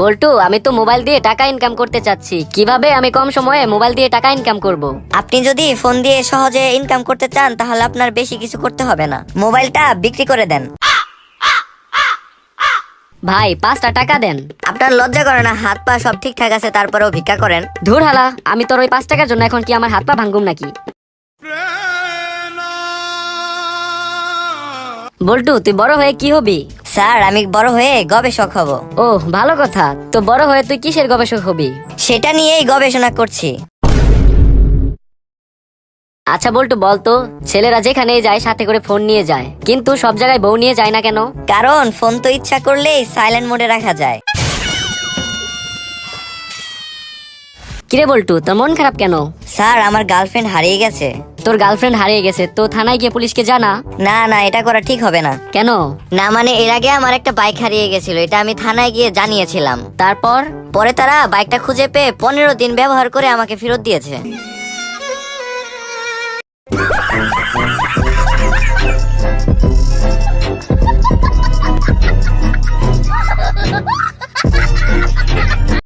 বল্টু আমি তো মোবাইল দিয়ে টাকা ইনকাম করতে চাচ্ছি। কীভাবে আমি কম সময়ে মোবাইল দিয়ে টাকা ইনকাম করব। আপনি যদি ফোন দিয়ে সহজে ইনকাম করতে চান তাহলে আপনার বেশি কিছু করতে হবে না। মোবাইলটা বিক্রি করে দেন। ভাই পাঁচটা টাকা দেন। আপনার লজ্জা করে না হাত পা সব ঠিকঠাক আছে তারপরেও ভিক্ষা করেন? ধুর হালা আমি তোর ওই পাঁচ টাকার জন্য এখন কি আমার হাত পা ভাঙ্গুম নাকি? বল্টু তুই বড় হয়ে কি হবি? স্যার আমি বড় হয়ে গবেষক হব। ও ভালো কথা। তো বড় হয়ে তুই কিসের গবেষক হবি? সেটা নিয়েই গবেষণা করছি। আচ্ছা বল্টু বলতো ছেলেরা যেখানে যায় সাথে করে ফোন নিয়ে যায়। কিন্তু সব জায়গায় বউ নিয়ে যায় না কেন? কারণ ফোন তো ইচ্ছা করলেই সাইলেন্ট মোডে রাখা যায়। কিরে বল্টু তোর মন খারাপ কেন? স্যার আমার গার্লফ্রেন্ড হারিয়ে গেছে। তোর গার্লফ্রেন্ড হারিয়ে গেছে তো থানায় গিয়ে পুলিশকে জানা? না না এটা করা ঠিক হবে না। কেন? না মানে এর আগে আমার একটা বাইক হারিয়ে গেছিল এটা আমি থানায় গিয়ে জানিয়েছিলাম। তারপর? পরে তারা বাইকটা খুঁজে পেয়ে পনেরো দিন ব্যবহার করে আমাকে ফেরত দিয়েছে।